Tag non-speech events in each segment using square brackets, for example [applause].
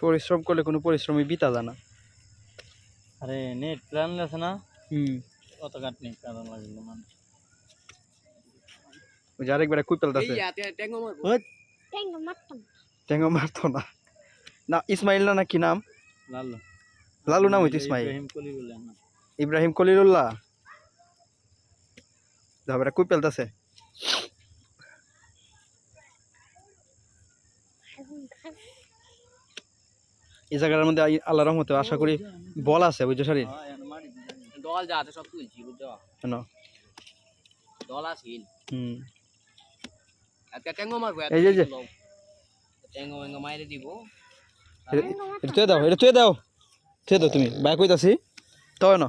পরিশ্রম করলে কোনো পরিশ্রমই বিতা যায় না। আরে নেট প্ল্যান আছে না? হুম। অত কাট নেই কারণ লাগল মানুষ ওই যে আরেকবার Tengo matón. টেঙ্গো মারতো না। না। ইসমাইল না না কি নাম? লালু। লালু নাম হইতো ইসমাইল। ইব্রাহিম কলি বলে না। ইব্রাহিম কলিলুল্লাহ তারপরে কুইপেলটাছে এই জায়গার মধ্যে আল্লাহ রহমতে আশা করি বল আছে বুঝছ সারি হ্যাঁ দল যা আছে সব তুলছি বুঝছ? কেন? দল আসিল হুম। আজকে ট্যাঙ্গো মারবো এই যে, যে। ট্যাঙ্গো ম্যাঙ্গো মাইরে দিব। এটা- এটা তুই দাও এটা তুই দাও। তুই দাও তুমি বাইক কইতাছি। তো না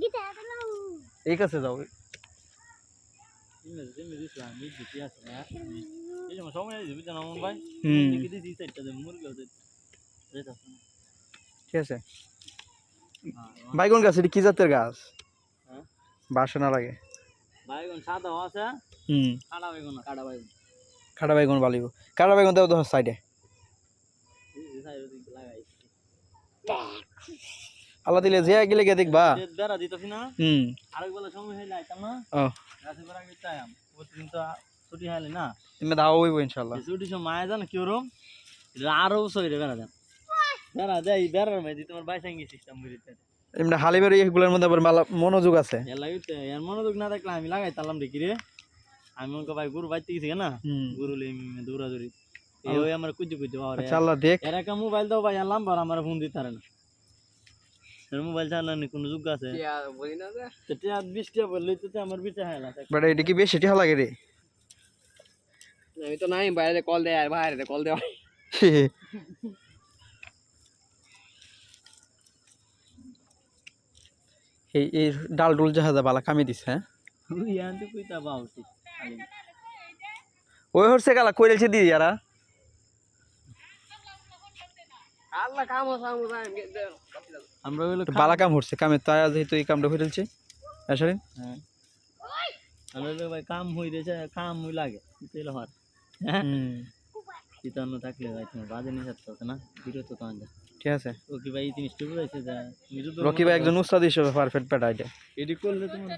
Kita ada এই কাছে যাও। ইমেজ ইমেজ ইসলাম মিট দিতে আছে না এই যে সময় দিবি না মন ভাই? হুম। ঠিক আছে। বাইগন গাছ এটা কি জাতের গাছ? হ্যাঁ? বাসা না লাগে। বাইগুন সাদা আছে হুম। কাটা বাইগুন কাটা বাইগুন। খাটা বাইগন বালিব। কাটা বাইগন দাও তো সাইডে আল্লাহ দিলে যে গেলে গিয়ে দেখবা। বেড়া দিতেছি না হুম। আরেক বেলা সময় হইলে আইতাম না। ও। গাছে বেড়া গেতে আয়াম প্রতিদিন তো ছুটি হাইলে না। তুমি দাও হইব ইনশাল্লাহ এই ছুটি সময় মায়া জানো কি ওরম? আরও সইরে বেড়া দেন। বেড়ার তোমার বাইসাঙ্গি সিস্টেম করিতে এমনি হালিবের এগুলোর মধ্যে আবার মনোযোগ আছে। এর মনোযোগ না দেখলে আমি লাগাইতাম দেখি রে আমি ওকে ভাই গরু বাইতে গেছি না গরু লে দৌড়াদৌড়ি। এই ওই আমার কুজু কুজু বাবা আল্লাহ দেখ। এর একটা মোবাইল দাও ভাই আনলাম বার আমার ফোন দিতে পারে না। মোবাইল চালানি কোনো যুগ আছে? বললে তো আমার বিটা হয় বাট এটা কি বেশি টিহা লাগে রে? আমি তো নাই বাইরে কল দেয় আর বাইরে কল দেওয়া [laughs] এই এই ডাল ডুল জাহাজা বালা কামি দিছে হ্যাঁ? ওই হচ্ছে গালা কইরেছে দিদি ইয়ারা বালা কাম হচ্ছে কামে তাই যেহেতু এই কামটা হইলছে আসলে হ্যাঁ ভাই কাম হই দেছে কাম লাগে তেল হর হ্যাঁ চিতান্ন থাকলে ভাই বাজে নিয়ে যাচ্ছে না? বিরত তো আনজা ঠিক আছে? ও কি ভাই এই জিনিসটা বুঝাইছে যা। মিরু তো রকি ভাই একজন উস্তাদ হিসেবে পারফেক্ট প্যাটা এটা এডি করলে তোমার